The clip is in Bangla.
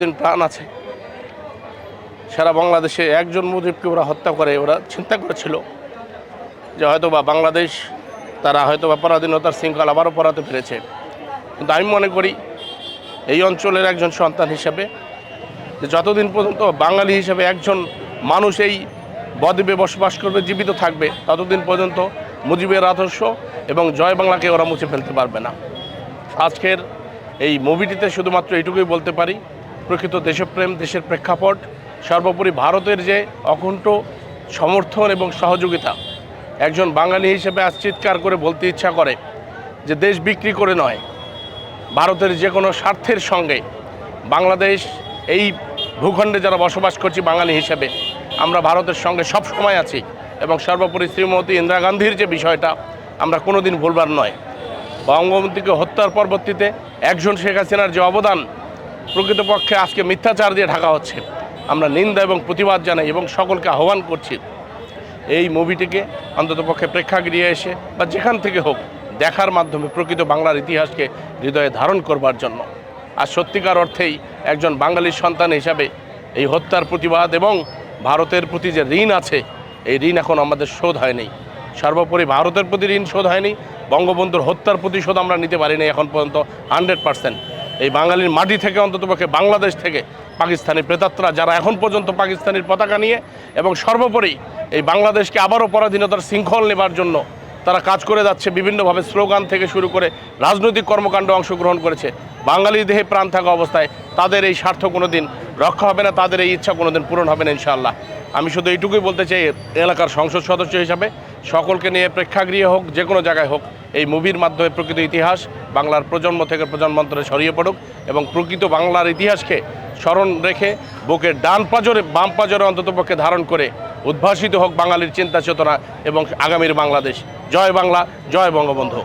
প্রাণ আছে। সারা বাংলাদেশে একজন মুজিবকে ওরা হত্যা করে, ওরা চিন্তা করেছিল যে হয়তো বা বাংলাদেশ তারা হয়তো বা পরাধীনতার শৃঙ্খলা আবারও পড়াতে পেরেছে। কিন্তু আমি মনে করি এই অঞ্চলের একজন সন্তান হিসেবে যে যতদিন পর্যন্ত বাঙালি হিসেবে একজন মানুষ এই বদ্বীপে বসবাস করবে, জীবিত থাকবে, ততদিন পর্যন্ত মুজিবের আদর্শ এবং জয় বাংলাকে ওরা মুছে ফেলতে পারবে না। আজকের এই মুভিটিতে শুধুমাত্র এইটুকুই বলতে পারি। প্রকৃত দেশপ্রেম, দেশের প্রেক্ষাপট, সর্বোপরি ভারতের যে অকুণ্ঠ সমর্থন এবং সহযোগিতা। একজন বাঙালি হিসেবে আজ চিৎকার করে বলতে ইচ্ছা করে যে দেশ বিক্রি করে নয়, ভারতের যে কোনো স্বার্থের সঙ্গে বাংলাদেশ এই ভূখণ্ডে যারা বসবাস করছি বাঙালি হিসেবে, আমরা ভারতের সঙ্গে সব সময় আছি এবং সর্বোপরি শ্রীমতী ইন্দিরা গান্ধীর যে বিষয়টা, আমরা কোনোদিন ভুলবার নয়। বঙ্গবন্ধুকে হত্যার পরবর্তীতে একজন শেখ হাসিনার যে অবদান প্রকৃতপক্ষে আজকে মিথ্যাচার দিয়ে ঢাকা হচ্ছে। আমরা নিন্দা এবং প্রতিবাদ জানাই এবং সকলকে আহ্বান করছি এই মুভিটিকে অন্ততপক্ষে প্রেক্ষাগৃহে এসে বা যেখান থেকে হোক দেখার মাধ্যমে প্রকৃত বাংলার ইতিহাসকে হৃদয়ে ধারণ করবার জন্য। আর সত্যিকার অর্থেই একজন বাঙালির সন্তান হিসাবে এই হত্যার প্রতিবাদ এবং ভারতের প্রতি যে ঋণ আছে, এই ঋণ এখন আমাদের শোধ হয়নি। সর্বোপরি ভারতের প্রতি ঋণ শোধ হয়নি, বঙ্গবন্ধুর হত্যার প্রতিশোধ আমরা নিতে পারিনি এখন পর্যন্ত হান্ড্রেড পার্সেন্ট। এই বাঙালির মাটি থেকে অন্ততপক্ষে বাংলাদেশ থেকে পাকিস্তানি প্রেতাত্রা যারা এখন পর্যন্ত পাকিস্তানের পতাকা নিয়ে এবং সর্বোপরি এই বাংলাদেশকে আবারও পরাধীনতার শৃঙ্খল নেবার জন্য তারা কাজ করে যাচ্ছে, বিভিন্নভাবে স্লোগান থেকে শুরু করে রাজনৈতিক কর্মকাণ্ড অংশগ্রহণ করেছে। বাঙালি দেহে প্রাণ থাকা অবস্থায় তাদের এই স্বার্থ কোনো দিন রক্ষা হবে না, তাদের এই ইচ্ছা কোনো দিন পূরণ হবে না, ইনশাআল্লাহ। আমি শুধু এইটুকুই বলতে চাই, এলাকার সংসদ সদস্য হিসাবে সকলকে নিয়ে প্রেক্ষাগৃহে হোক, যে কোনো জায়গায় হোক, এই মুভির মাধ্যমে প্রকৃত ইতিহাস বাংলার প্রজন্ম থেকে প্রজন্মান্তরে ছড়িয়ে পড়ুক এবং প্রকৃত বাংলার ইতিহাসকে স্মরণ রেখে বুকের ডান পাজরে, বাম পাজরে অন্ততপক্ষে ধারণ করে উদ্ভাসিত হোক বাঙালির চিন্তা চেতনা এবং আগামীর বাংলাদেশ। জয় বাংলা, জয় বঙ্গবন্ধু।